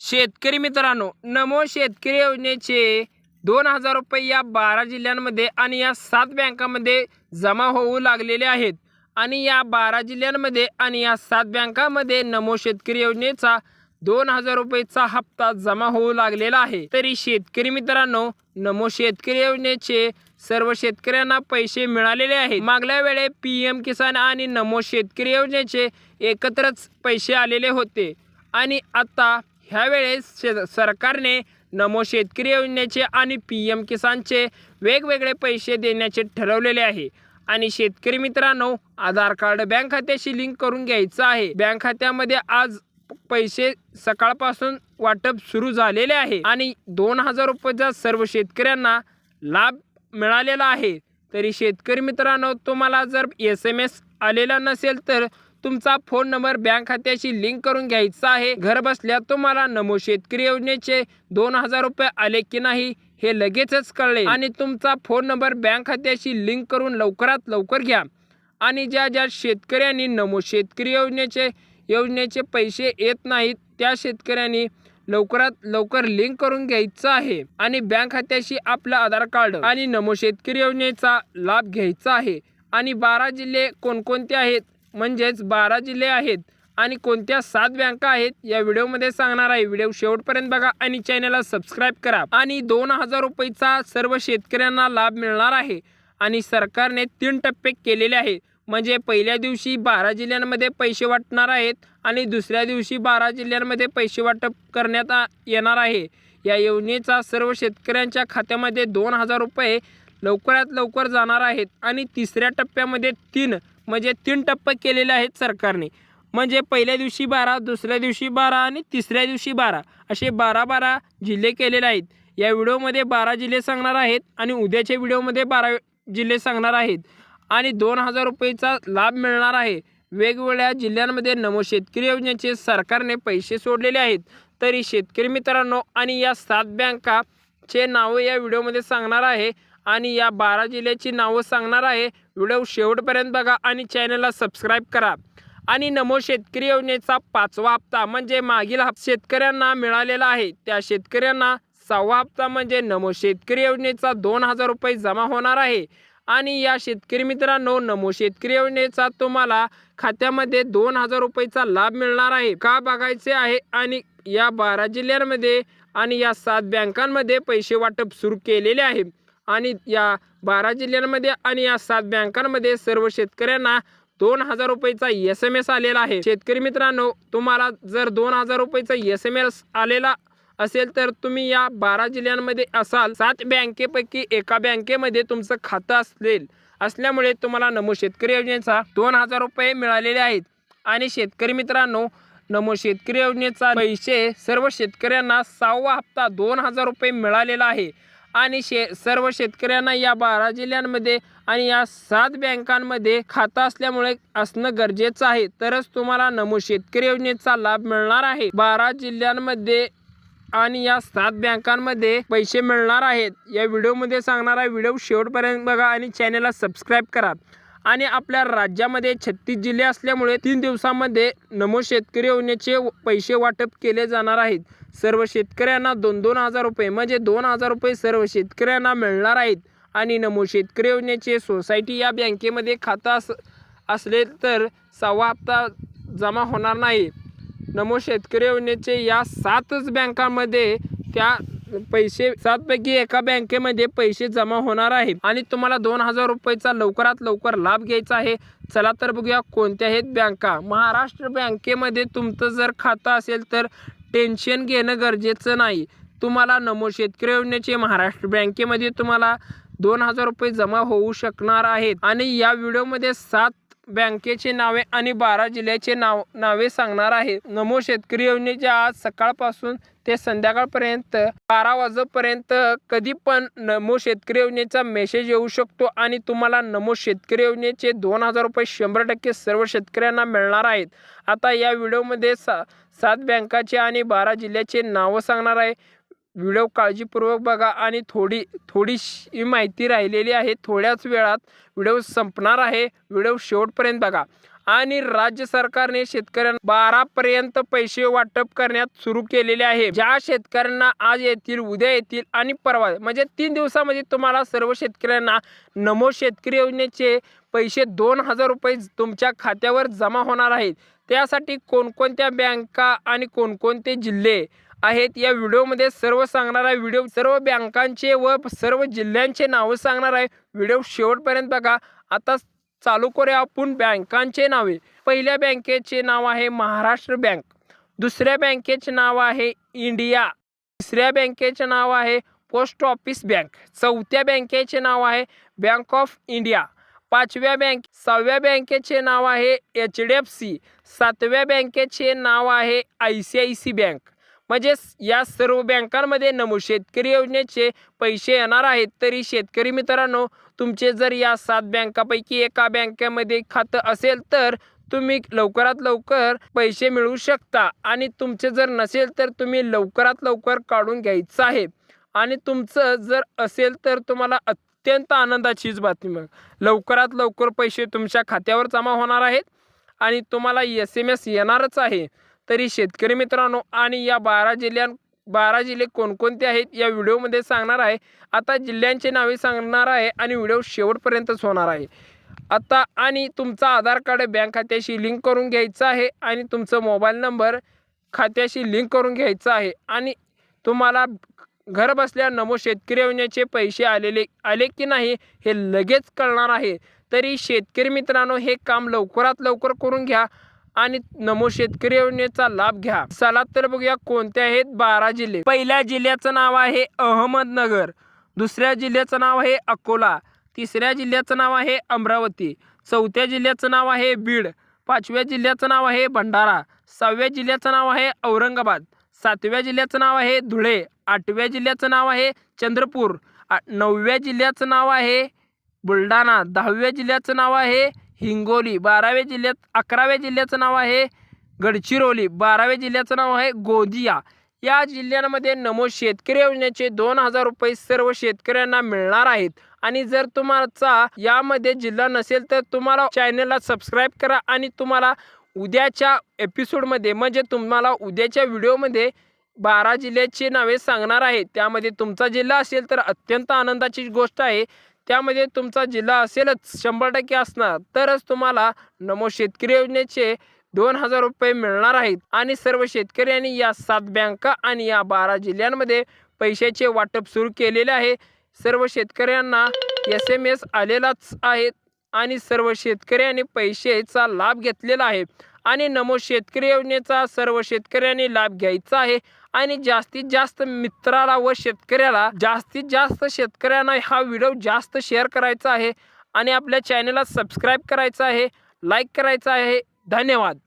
शेतकरी मित्रांनो नमो शेतकरी योजनेचे दोन हजार रुपये या बारा जिल्ह्यांमध्ये आणि या सात बँकामध्ये जमा होऊ लागलेले आहेत. आणि या बारा जिल्ह्यांमध्ये आणि या सात बँकामध्ये नमो शेतकरी योजनेचा दोन हजार रुपयेचा हप्ता जमा होऊ लागलेला आहे. तरी शेतकरी मित्रांनो नमो शेतकरी योजनेचे सर्व शेतकऱ्यांना पैसे मिळालेले आहेत. मागल्या वेळे पी एम किसान आणि नमो शेतकरी योजनेचे एकत्रच पैसे आलेले होते. आणि आता ह्यावेळेस शे सरकारने नमो शेतकरी योजनेचे आणि पी एम किसानचे वेगवेगळे पैसे देण्याचे ठरवलेले आहे. आणि शेतकरी मित्रांनो आधार कार्ड बँक खात्याशी लिंक करून घ्यायचं आहे. बँक खात्यामध्ये आज पैसे सकाळपासून वाटप सुरू झालेले आहे आणि दोन हजार रुपयाचा सर्व शेतकऱ्यांना लाभ मिळालेला आहे. तरी शेतकरी मित्रांनो तुम्हाला जर एस एम एस आलेला नसेल तर तुमचा फोन नंबर बँक खात्याशी लिंक करून घ्यायचा आहे. घर बसल्या तुम्हाला नमो शेतकरी योजनेचे दोन हजार रुपये आले की नाही हे लगेचच कळले. आणि तुमचा फोन नंबर बँक खात्याशी लिंक करून लवकरात लवकर घ्या. आणि ज्या ज्या शेतकऱ्यांनी नमो शेतकरी योजनेचे योजनेचे पैसे येत नाहीत त्या शेतकऱ्यांनी लवकरात लवकर लिंक करून घ्यायचं आहे. आणि बँक खात्याशी आपलं आधार कार्ड आणि नमो शेतकरी योजनेचा लाभ घ्यायचा आहे. आणि बारा जिल्हे कोणकोणते आहेत? म्हणजेच बारा जिल्हे आहेत आणि कोणत्या सात बँका आहेत या व्हिडिओमध्ये सांगणार आहे. व्हिडिओ शेवटपर्यंत बघा आणि चॅनलला सबस्क्राईब करा. आणि दोन हजार रुपयेचा सर्व शेतकऱ्यांना लाभ मिळणार आहे. आणि सरकारने तीन टप्पे केलेले आहे म्हणजे पहिल्या दिवशी बारा जिल्ह्यांमध्ये पैसे वाटणार आहेत आणि दुसऱ्या दिवशी बारा जिल्ह्यांमध्ये पैसे वाटप करण्यात येणार आहे. या योजनेचा सर्व शेतकऱ्यांच्या खात्यामध्ये दोन हजार रुपये लवकरात लवकर जाणार आहेत. आणि तिसऱ्या टप्प्यामध्ये तीन म्हणजे तीन टप्पे केलेले आहेत सरकारने. म्हणजे पहिल्या दिवशी बारा दुसऱ्या दिवशी बारा आणि तिसऱ्या दिवशी बारा. असे बारा बारा जिल्हे केलेले आहेत. या व्हिडिओमध्ये बारा जिल्हे सांगणार आहेत आणि उद्याच्या व्हिडिओमध्ये बारा जिल्हे सांगणार आहेत. आणि दोन हजार रुपयेचा लाभ मिळणार आहे. वेगवेगळ्या जिल्ह्यांमध्ये नमो शेतकरी योजनेचे सरकारने पैसे सोडलेले आहेत. तरी शेतकरी मित्रांनो आणि या सात बँकाचे नावं या व्हिडिओमध्ये सांगणार आहे. आणि या बारा जिल्ह्याची नावं सांगणार आहे. व्हिडिओ शेवटपर्यंत बघा आणि चॅनलला सबस्क्राईब करा. आणि नमो शेतकरी योजनेचा पाचवा हप्ता म्हणजे मागील हप्ता शेतकऱ्यांना मिळालेला आहे. त्या शेतकऱ्यांना सहावा हप्ता म्हणजे नमो शेतकरी योजनेचा दोन हजार रुपये जमा होणार आहे. आणि या शेतकरी मित्रांनो नमो शेतकरी योजनेचा तुम्हाला खात्यामध्ये दोन हजार रुपयेचा लाभ मिळणार आहे. का बघायचे आहे? आणि या बारा जिल्ह्यांमध्ये आणि या सात बँकांमध्ये पैसे वाटप सुरू केलेले आहे. आणि या बारा जिल्ह्यांमध्ये आणि या सात बँकांमध्ये सर्व शेतकऱ्यांना दोन हजार रुपयेचा एस एम एस आलेला आहे. शेतकरी मित्रांनो तुम्हाला जर दोन हजार रुपयेचा एस एम एस आलेला असेल तर तुम्ही या बारा जिल्ह्यांमध्ये असाल. सात बँकेपैकी एका बँकेमध्ये तुमचं खातं असेल असल्यामुळे तुम्हाला नमो शेतकरी योजनेचा दोन हजार रुपये मिळालेले आहेत. आणि शेतकरी मित्रांनो नमो शेतकरी योजनेचा पैसे सर्व शेतकऱ्यांना सहावा हप्ता दोन हजार रुपये मिळालेला आहे. आणि शे सर्व शेतकऱ्यांना या बारा जिल्ह्यांमध्ये आणि या सात बँकांमध्ये खातं असल्यामुळे असणं गरजेचं आहे. तरच तुम्हाला नमो शेतकरी योजनेचा लाभ मिळणार आहे. बारा जिल्ह्यांमध्ये आणि या सात बँकांमध्ये पैसे मिळणार आहेत. या व्हिडिओमध्ये सांगणारा व्हिडिओ शेवटपर्यंत बघा आणि चॅनलला सबस्क्राईब करा. आणि आपल्या राज्यामध्ये छत्तीस जिल्हे असल्यामुळे तीन दिवसामध्ये नमो शेतकरी योजनेचे पैसे वाटप केले जाणार आहेत. सर्व शेतकऱ्यांना दोन दोन हजार रुपये म्हणजे दोन हजार रुपये सर्व शेतकऱ्यांना मिळणार आहेत. आणि नमो शेतकरी योजनेचे सोसायटी या बँकेमध्ये खातं अस असले तर सहावा हप्ता जमा होणार नाही. नमो शेतकरी योजनेचे या सातच बँकांमध्ये त्या पैसे सातपैकी एका बँकेमध्ये पैसे जमा होणार आहे आणि तुम्हाला दोन हजार रुपयेचा लवकरात लवकर लाभ घ्यायचा आहे. चला तर बघूया कोणत्या आहेत बँका. महाराष्ट्र बँकेमध्ये तुमचं जर खातं असेल तर टेन्शन घेणं गरजेचं नाही. तुम्हाला नमो शेतकरी योजनेचे महाराष्ट्र बँकेमध्ये तुम्हाला दोन हजार रुपये जमा होऊ शकणार आहेत. आणि या व्हिडिओमध्ये सात बँकेचे नावे आणि बारा जिल्ह्याचे नाव नावे सांगणार आहे. नमो शेतकरी योजनेच्या आज सकाळपासून ते संध्याकाळपर्यंत बारा वाजेपर्यंत कधी पण नमो शेतकरी योजनेचा मेसेज येऊ शकतो आणि तुम्हाला नमो शेतकरी योजनेचे दोन हजार रुपये शंभर टक्के सर्व शेतकऱ्यांना मिळणार आहेत. आता या व्हिडिओमध्ये सा सात बँकाचे आणि बारा जिल्ह्याचे नावं सांगणार आहे. व्हिडिओ काळजीपूर्वक बघा आणि थोडी थोडीशी माहिती राहिलेली आहे. थोड्याच वेळात व्हिडिओ संपणार आहे. व्हिडिओ शेवटपर्यंत बघा. आणि राज्य सरकारने शेतकऱ्यांना बारापर्यंत पैसे वाटप करण्यात सुरू केलेले आहे. ज्या शेतकऱ्यांना आज येतील उद्या येतील आणि परवा म्हणजे तीन दिवसामध्ये तुम्हाला सर्व शेतकऱ्यांना नमो शेतकरी योजनेचे पैसे दोन हजार रुपये तुमच्या खात्यावर जमा होणार आहेत. त्यासाठी कोणकोणत्या बँका आणि कोणकोणते जिल्हे आहेत. या व्हिडिओमध्ये सर्व सांगणार आहे. व्हिडिओ सर्व बँकांचे व सर्व जिल्ह्यांचे नावं सांगणार आहे. व्हिडिओ शेवटपर्यंत बघा. आता चालू करूया आपण बँकांचे नावे. पहिल्या बँकेचे नाव आहे महाराष्ट्र बँक. दुसऱ्या बँकेचे नाव आहे इंडिया. तिसऱ्या बँकेचे नाव आहे पोस्ट ऑफिस बँक. चौथ्या बँकेचे नाव आहे बँक ऑफ इंडिया. पाचव्या बँक सहाव्या बँकेचे नाव आहे एच डी एफ सी. सातव्या बँकेचे नाव आहे I C I C bank. म्हणजे या सर्व बँकांमध्ये नमूद शेतकरी योजनेचे पैसे येणार आहेत. तरी शेतकरी मित्रांनो तुमचे जर या सात बँकापैकी एका बँकेमध्ये खातं असेल तर तुम्ही लवकरात लवकर पैसे मिळवू शकता. आणि तुमचे जर नसेल तर तुम्ही लवकरात लवकर काढून घ्यायचं आहे. आणि तुमचं जर असेल तर तुम्हाला अत्यंत आनंदाचीच बातमी मग. लवकरात लवकर पैसे तुमच्या खात्यावर जमा होणार आहेत. आणि तुम्हाला एस एम एस येणारच आहे. तरी शेतकरी मित्रांनो आणि या बारा जिल्ह्यां बारा जिल्हे कोणकोणते आहेत या व्हिडिओमध्ये सांगणार आहे. आता जिल्ह्यांचे नावे सांगणार आहे आणि व्हिडिओ शेवटपर्यंतच होणार आहे. आता आणि तुमचा आधार कार्ड बँक खात्याशी लिंक करून घ्यायचं आहे आणि तुमचं मोबाईल नंबर खात्याशी लिंक करून घ्यायचं आहे. आणि तुम्हाला घर बसल्या नमो शेतकरी योजनेचे पैसे आलेले आले की नाही हे लगेच कळणार आहे. तरी शेतकरी मित्रांनो हे काम लवकरात लवकर करून घ्या. आणि नमो शेतकरी योजनेचा लाभ घ्या चला तर बघूया कोणते आहेत बारा जिल्हे पहिल्या जिल्ह्याचं नाव आहे अहमदनगर दुसऱ्या जिल्ह्याचं नाव आहे अकोला तिसऱ्या जिल्ह्याचं नाव आहे अमरावती चौथ्या जिल्ह्याचं नाव आहे बीड पाचव्या जिल्ह्याचं नाव आहे भंडारा सहाव्या जिल्ह्याचं नाव आहे औरंगाबाद सातव्या जिल्ह्याचं नाव आहे धुळे आठव्या जिल्ह्याचं नाव आहे चंद्रपूर नवव्या जिल्ह्याचं नाव आहे बुलढाणा दहाव्या जिल्ह्याचं नाव आहे हिंगोली बाराव्या जिल्ह्यात अकराव्या जिल्ह्याचं नाव आहे गडचिरोली बाराव्या जिल्ह्याचं नाव आहे गोंदिया. या जिल्ह्यांमध्ये नमो शेतकरी योजनेचे दोन हजार रुपये सर्व शेतकऱ्यांना मिळणार आहेत. आणि जर तुमचा यामध्ये जिल्हा नसेल तर तुम्हाला चॅनलला सबस्क्राईब करा आणि तुम्हाला उद्याच्या एपिसोडमध्ये म्हणजे तुम्हाला उद्याच्या व्हिडिओमध्ये बारा जिल्ह्याची नावे सांगणार आहे. त्यामध्ये तुमचा जिल्हा असेल तर अत्यंत आनंदाची गोष्ट आहे. त्यामध्ये तुमचा जिल्हा असेलच शंभर टक्के असणार. तरच तुम्हाला नमो शेतकरी योजनेचे दोन हजार रुपये मिळणार आहेत. आणि सर्व शेतकऱ्यांनी या सात बँका आणि या बारा जिल्ह्यांमध्ये पैशाचे वाटप सुरू केलेले आहे. सर्व शेतकऱ्यांना एस एम एस आलेलाच आहे आणि सर्व शेतकऱ्यांनी पैशाचा लाभ घेतलेला आहे. आणि नमो शेतकरी योजनेचा सर्व शेतकऱ्यांनी लाभ घ्यायचा आहे. आणि जास्तीत जास्त मित्राला व शेतकऱ्याला जास्तीत जास्त शेतकऱ्यांना हा व्हिडिओ जास्त शेअर करायचा आहे. आणि आपल्या चॅनलला सबस्क्राईब करायचं आहे लाईक करायचं आहे. धन्यवाद.